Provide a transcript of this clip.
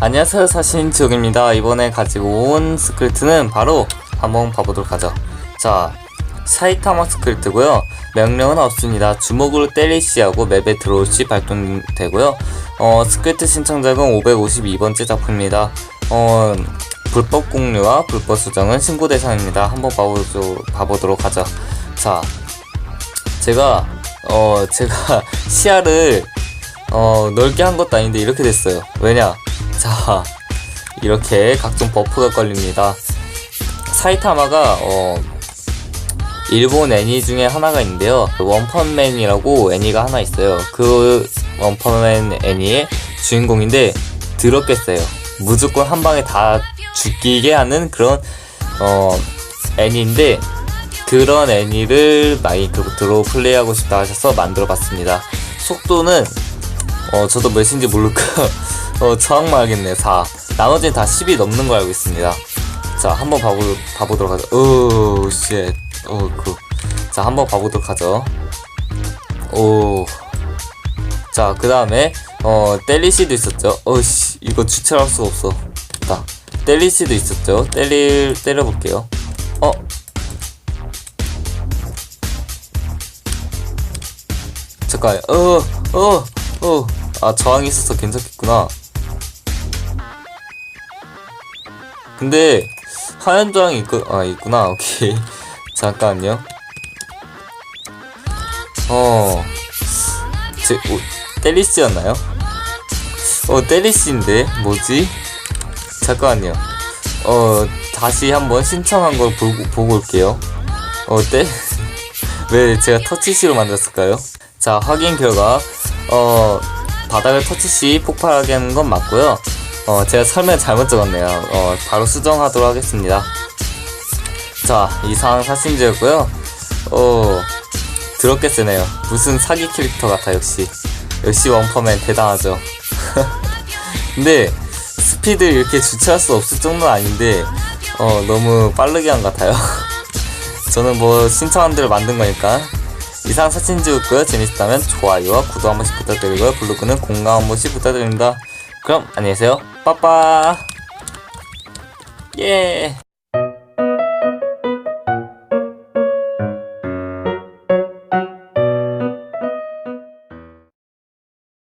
안녕하세요. 사신지옥입니다. 이번에 가지고 온 스크립트는 바로 한번 봐보도록 하죠. 자 사이타마 스크립트고요. 명령은 없습니다. 주먹으로 때리시하고 맵에 들어올 시 발동되고요. 어 스크립트 신청작은 552번째 작품입니다. 어 불법 공유와 불법 수정은 신고 대상입니다. 한번 봐보죠, 봐보도록 하죠. 자 제가 어 제가 시야를 어 넓게 한 것도 아닌데 이렇게 됐어요. 왜냐? 자 이렇게 각종 버프가 걸립니다. 사이타마가 어 일본 애니 중에 하나가 있는데요. 그 원펀맨이라고 애니가 하나 있어요. 그 원펀맨 애니의 주인공인데 세요 무조건 한 방에 다 죽이게 하는 그런 어 애니인데 그런 애니를 마이크로로 플레이하고 싶다 하셔서 만들어 봤습니다. 속도는 어 저도 몇인지 모르고 어 저항만 알겠네요 4 나머지는 다 10이 넘는 거 알고 있습니다. 자 한번 봐보, 봐보도록 하죠. 오우 쉣. 어그. 자 한번 봐보도록 하죠. 오 자 그 다음에 어 텔리시도 있었죠. 어씨 이거 주체할 수가 없어. 자 텔리시도 있었죠. 때릴 때려볼게요. 어? 잠깐 어 어 어 아 저항이 있어서 괜찮겠구나. 근데 하얀 저항이 있고 아 있구나. 오케이. 잠깐요. 어. 제, 오, 텔리스였나요? 어 텔리스인데? 뭐지? 잠깐만요. 어 다시 한번 신청한 걸 보고, 보고 올게요. 어때? 왜 제가 터치시로 만들었을까요? 자 확인 결과. 어 바닥을 터치시 폭발하게 하는 건 맞고요. 어 제가 설명 잘못 적었네요. 어 바로 수정하도록 하겠습니다. 자 이상 사신지였고요. 어 더럽게 쓰네요. 무슨 사기 캐릭터 같아 역시 역시 원퍼맨 대단하죠. 근데 스피드 이렇게 주체할 수 없을 정도는 아닌데 어 너무 빠르게 한 것 같아요. 저는 뭐 신청한 대로 만든 거니까 이상 사진 찍었고요. 재밌었다면 좋아요와 구독 한 번씩 부탁드리고요. 블로그는 공감 한 번씩 부탁드립니다. 그럼 안녕히 계세요. 빠빠. 예